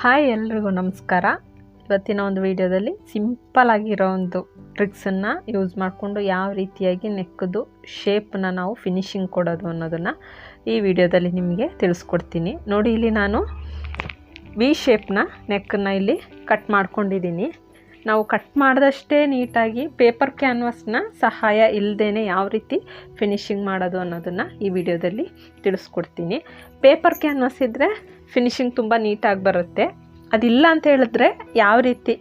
Hi ಎಲ್ರಿಗೂ ನಮಸ್ಕಾರ. ಇವತ್ತಿನ ಒಂದು ವಿಡಿಯೋದಲ್ಲಿ ಸಿಂಪಲ್ ಆಗಿರೋ ಒಂದು ಟ್ರಿಕ್ಸನ್ನು ಯೂಸ್ ಮಾಡಿಕೊಂಡು ಯಾವ ರೀತಿಯಾಗಿ ನೆಕ್ಕದು ಶೇಪ್ನ ನಾವು ಫಿನಿಶಿಂಗ್ ಕೊಡೋದು ಅನ್ನೋದನ್ನು ಈ ವಿಡಿಯೋದಲ್ಲಿ ನಿಮಗೆ ತಿಳಿಸ್ಕೊಡ್ತೀನಿ. ನೋಡಿ, ಇಲ್ಲಿ ನಾನು ವಿ ಶೇಪ್ನ ನೆಕ್ಕನ್ನು ಇಲ್ಲಿ ಕಟ್ ಮಾಡ್ಕೊಂಡಿದ್ದೀನಿ. ನಾವು ಕಟ್ ಮಾಡಿದಷ್ಟೇ ನೀಟಾಗಿ ಪೇಪರ್ ಕ್ಯಾನ್ವಸ್ನ ಸಹಾಯ ಇಲ್ಲದೇ ಯಾವ ರೀತಿ ಫಿನಿಶಿಂಗ್ ಮಾಡೋದು ಅನ್ನೋದನ್ನು ಈ ವಿಡಿಯೋದಲ್ಲಿ ತಿಳಿಸ್ಕೊಡ್ತೀನಿ. ಪೇಪರ್ ಕ್ಯಾನ್ವಸ್ ಇದ್ದರೆ ಫಿನಿಶಿಂಗ್ ತುಂಬ ನೀಟಾಗಿ ಬರುತ್ತೆ. ಅದಿಲ್ಲ ಅಂತ ಹೇಳಿದ್ರೆ ಯಾವ ರೀತಿ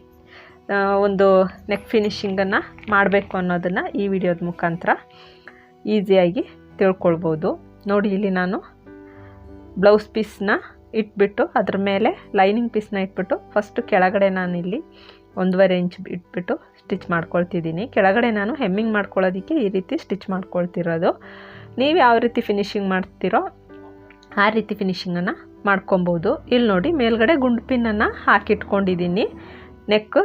ಒಂದು ನೆಕ್ ಫಿನಿಷಿಂಗನ್ನು ಮಾಡಬೇಕು ಅನ್ನೋದನ್ನು ಈ ವಿಡಿಯೋದ ಮುಖಾಂತರ ಈಸಿಯಾಗಿ ತಿಳ್ಕೊಳ್ಬೋದು. ನೋಡಿ, ಇಲ್ಲಿ ನಾನು ಬ್ಲೌಸ್ ಪೀಸ್ನ ಇಟ್ಬಿಟ್ಟು ಅದ್ರ ಮೇಲೆ ಲೈನಿಂಗ್ ಪೀಸ್ನ ಇಟ್ಬಿಟ್ಟು ಫಸ್ಟು ಕೆಳಗಡೆ ನಾನಿಲ್ಲಿ ಒಂದೂವರೆ ಇಂಚ್ ಇಟ್ಬಿಟ್ಟು ಸ್ಟಿಚ್ ಮಾಡ್ಕೊಳ್ತಿದ್ದೀನಿ. ಕೆಳಗಡೆ ನಾನು ಹೆಮ್ಮಿಂಗ್ ಮಾಡ್ಕೊಳ್ಳೋದಕ್ಕೆ ಈ ರೀತಿ ಸ್ಟಿಚ್ ಮಾಡ್ಕೊಳ್ತಿರೋದು. ನೀವು ಯಾವ ರೀತಿ ಫಿನಿಶಿಂಗ್ ಮಾಡ್ತೀರೋ ಆ ರೀತಿ ಫಿನಿಶಿಂಗನ್ನು ಮಾಡ್ಕೊಬೋದು ಇಲ್ಲಿ ನೋಡಿ, ಮೇಲ್ಗಡೆ ಗುಂಡು ಪಿನ್ನನ್ನು ಹಾಕಿಟ್ಕೊಂಡಿದ್ದೀನಿ. ನೆಕ್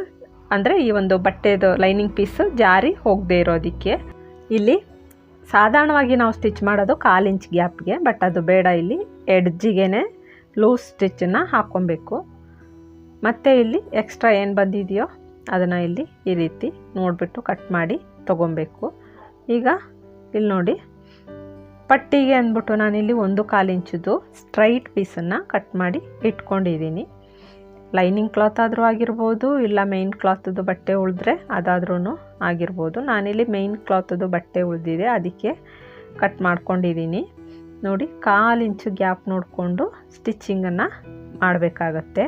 ಅಂದರೆ ಈ ಒಂದು ಬಟ್ಟೆದು ಲೈನಿಂಗ್ ಪೀಸು ಜಾರಿ ಹೋಗದೇ ಇರೋದಕ್ಕೆ. ಇಲ್ಲಿ ಸಾಧಾರಣವಾಗಿ ನಾವು ಸ್ಟಿಚ್ ಮಾಡೋದು ಕಾಲು ಇಂಚ್ ಗ್ಯಾಪ್ಗೆ, ಬಟ್ ಅದು ಬೇಡ ಇಲ್ಲಿ. ಎಡ್ಜಿಗೆ ಲೂಸ್ ಸ್ಟಿಚ್ಚನ್ನು ಹಾಕ್ಕೊಬೇಕು. ಮತ್ತು ಇಲ್ಲಿ ಎಕ್ಸ್ಟ್ರಾ ಏನು ಬಂದಿದೆಯೋ ಅದನ್ನು ಇಲ್ಲಿ ಈ ರೀತಿ ನೋಡಿಬಿಟ್ಟು ಕಟ್ ಮಾಡಿ ತೊಗೊಬೇಕು. ಈಗ ಇಲ್ಲಿ ನೋಡಿ, ಪಟ್ಟಿಗೆ ಅಂದ್ಬಿಟ್ಟು ನಾನಿಲ್ಲಿ ಒಂದು ಕಾಲು ಇಂಚದ್ದು ಸ್ಟ್ರೈಟ್ ಪೀಸನ್ನು ಕಟ್ ಮಾಡಿ ಇಟ್ಕೊಂಡಿದ್ದೀನಿ. ಲೈನಿಂಗ್ ಕ್ಲಾತ್ ಆದರೂ ಆಗಿರ್ಬೋದು, ಇಲ್ಲ ಮೇಯ್ನ್ ಕ್ಲಾತದ್ದು ಬಟ್ಟೆ ಉಳಿದ್ರೆ ಅದಾದ್ರೂ ಆಗಿರ್ಬೋದು. ನಾನಿಲ್ಲಿ ಮೇಯ್ನ್ ಕ್ಲಾತದ್ದು ಬಟ್ಟೆ ಉಳಿದಿದೆ, ಅದಕ್ಕೆ ಕಟ್ ಮಾಡ್ಕೊಂಡಿದ್ದೀನಿ. ನೋಡಿ, ಕಾಲು ಇಂಚು ಗ್ಯಾಪ್ ನೋಡಿಕೊಂಡು ಸ್ಟಿಚ್ಚಿಂಗನ್ನು ಮಾಡಬೇಕಾಗತ್ತೆ.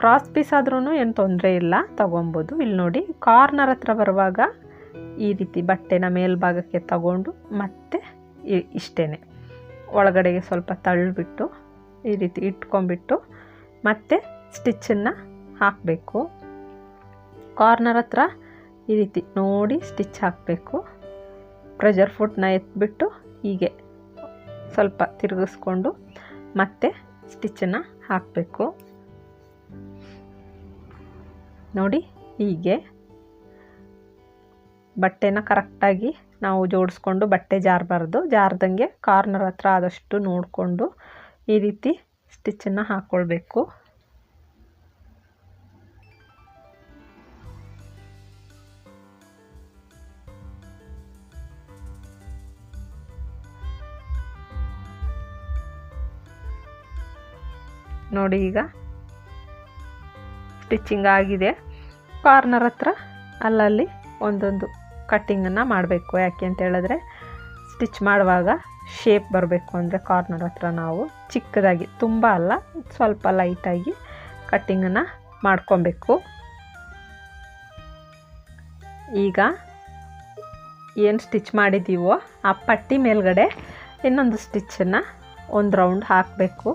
ಕ್ರಾಸ್ ಪೀಸ್ ಆದ್ರೂ ಏನು ತೊಂದರೆ ಇಲ್ಲ, ತಗೊಬೋದು. ಇಲ್ಲಿ ನೋಡಿ ಕಾರ್ನರ್ ಹತ್ರ ಬರುವಾಗ ಈ ರೀತಿ ಬಟ್ಟೆನ ಮೇಲ್ಭಾಗಕ್ಕೆ ತಗೊಂಡು ಮತ್ತೆ ಇಷ್ಟೇ ಒಳಗಡೆಗೆ ಸ್ವಲ್ಪ ತಳ್ಳಿಬಿಟ್ಟು ಈ ರೀತಿ ಇಟ್ಕೊಂಬಿಟ್ಟು ಮತ್ತೆ ಸ್ಟಿಚ್ಚನ್ನು ಹಾಕಬೇಕು. ಕಾರ್ನರ್ ಹತ್ರ ಈ ರೀತಿ ನೋಡಿ ಸ್ಟಿಚ್ ಹಾಕಬೇಕು. ಪ್ರೆಷರ್ ಫುಡ್ನ ಎತ್ಬಿಟ್ಟು ಹೀಗೆ ಸ್ವಲ್ಪ ತಿರುಗಿಸ್ಕೊಂಡು ಮತ್ತೆ ಸ್ಟಿಚ್ಚನ್ನು ಹಾಕಬೇಕು. ನೋಡಿ, ಹೀಗೆ. ಬಟ್ಟೆನ ಕರೆಕ್ಟಾಗಿ ನಾವು ಜೋಡಿಸ್ಕೊಂಡು ಬಟ್ಟೆ ಜಾರಬಾರ್ದು. ಜಾರ್ದಂಗೆ ಕಾರ್ನರ್ ಹತ್ರ ಆದಷ್ಟು ನೋಡಿಕೊಂಡು ಈ ರೀತಿ ಸ್ಟಿಚ್ಚನ್ನು ಹಾಕ್ಕೊಳ್ಬೇಕು ನೋಡಿ ಈಗ ಸ್ಟಿಚ್ಚಿಂಗ್ ಆಗಿದೆ. ಕಾರ್ನರ್ ಹತ್ರ ಅಲ್ಲಲ್ಲಿ ಒಂದೊಂದು ಕಟ್ಟಿಂಗನ್ನು ಮಾಡಬೇಕು. ಯಾಕೆ ಅಂತ ಹೇಳಿದ್ರೆ ಸ್ಟಿಚ್ ಮಾಡುವಾಗ ಶೇಪ್ ಬರಬೇಕು ಅಂದರೆ ಕಾರ್ನರ್ ಹತ್ರ ನಾವು ಚಿಕ್ಕದಾಗಿ, ತುಂಬ ಅಲ್ಲ, ಸ್ವಲ್ಪ ಲೈಟಾಗಿ ಕಟ್ಟಿಂಗನ್ನು ಮಾಡ್ಕೊಬೇಕು. ಈಗ ಏನು ಸ್ಟಿಚ್ ಮಾಡಿದ್ದೀವೋ ಆ ಪಟ್ಟಿ ಮೇಲ್ಗಡೆ ಇನ್ನೊಂದು ಸ್ಟಿಚ್ಚನ್ನು ಒಂದು ರೌಂಡ್ ಹಾಕಬೇಕು.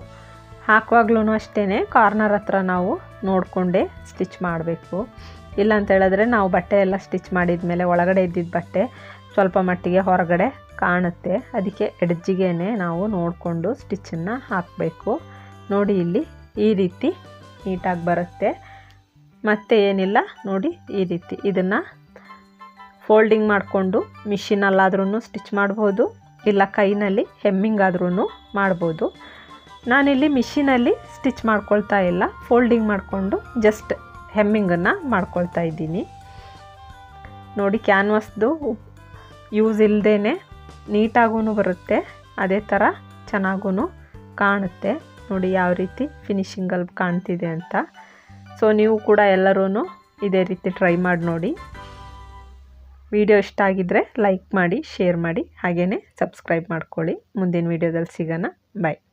ಹಾಕುವಾಗ್ಲೂ ಅಷ್ಟೇ ಕಾರ್ನರ್ ಹತ್ರ ನಾವು ನೋಡಿಕೊಂಡೇ ಸ್ಟಿಚ್ ಮಾಡಬೇಕು. ಇಲ್ಲ ಅಂತ ಹೇಳಿದ್ರೆ ನಾವು ಬಟ್ಟೆ ಎಲ್ಲ ಸ್ಟಿಚ್ ಮಾಡಿದ ಮೇಲೆ ಒಳಗಡೆ ಇದ್ದಿದ್ದ ಬಟ್ಟೆ ಸ್ವಲ್ಪ ಮಟ್ಟಿಗೆ ಹೊರಗಡೆ ಕಾಣುತ್ತೆ. ಅದಕ್ಕೆ ಎಡ್ಜಿಗೆ ನಾವು ನೋಡಿಕೊಂಡು ಸ್ಟಿಚ್ಚನ್ನು ಹಾಕಬೇಕು. ನೋಡಿ ಇಲ್ಲಿ ಈ ರೀತಿ ನೀಟಾಗಿ ಬರುತ್ತೆ. ಮತ್ತೆ ಏನಿಲ್ಲ, ನೋಡಿ ಈ ರೀತಿ ಇದನ್ನು ಫೋಲ್ಡಿಂಗ್ ಮಾಡಿಕೊಂಡು ಮಿಷಿನಲ್ಲಾದ್ರೂ ಸ್ಟಿಚ್ ಮಾಡ್ಬೋದು, ಇಲ್ಲ ಕೈನಲ್ಲಿ ಹೆಮ್ಮಿಂಗ್ ಆದ್ರೂ ಮಾಡ್ಬೋದು. ನಾನಿಲ್ಲಿ ಮಿಷಿನಲ್ಲಿ ಸ್ಟಿಚ್ ಮಾಡ್ಕೊಳ್ತಾ ಇಲ್ಲ, ಫೋಲ್ಡಿಂಗ್ ಮಾಡಿಕೊಂಡು ಜಸ್ಟ್ ಹೆಮ್ಮಿಂಗನ್ನು ಮಾಡ್ಕೊಳ್ತಾ ಇದ್ದೀನಿ. ನೋಡಿ, ಕ್ಯಾನ್ವಾಸ್ದು ಯೂಸ್ ಇಲ್ಲದೇ ನೀಟಾಗೂ ಬರುತ್ತೆ, ಅದೇ ಥರ ಚೆನ್ನಾಗೂ ಕಾಣುತ್ತೆ. ನೋಡಿ, ಯಾವ ರೀತಿ ಫಿನಿಶಿಂಗಲ್ಲಿ ಕಾಣ್ತಿದೆ ಅಂತ. ಸೊ, ನೀವು ಕೂಡ ಎಲ್ಲರೂ ಇದೇ ರೀತಿ ಟ್ರೈ ಮಾಡಿ ನೋಡಿ. ವಿಡಿಯೋ ಇಷ್ಟ ಆಗಿದ್ದರೆ ಲೈಕ್ ಮಾಡಿ, ಶೇರ್ ಮಾಡಿ ಹಾಗೆಯೇ ಸಬ್ಸ್ಕ್ರೈಬ್ ಮಾಡ್ಕೊಳ್ಳಿ. ಮುಂದಿನ ವಿಡಿಯೋದಲ್ಲಿ ಸಿಗೋಣ. ಬಾಯ್.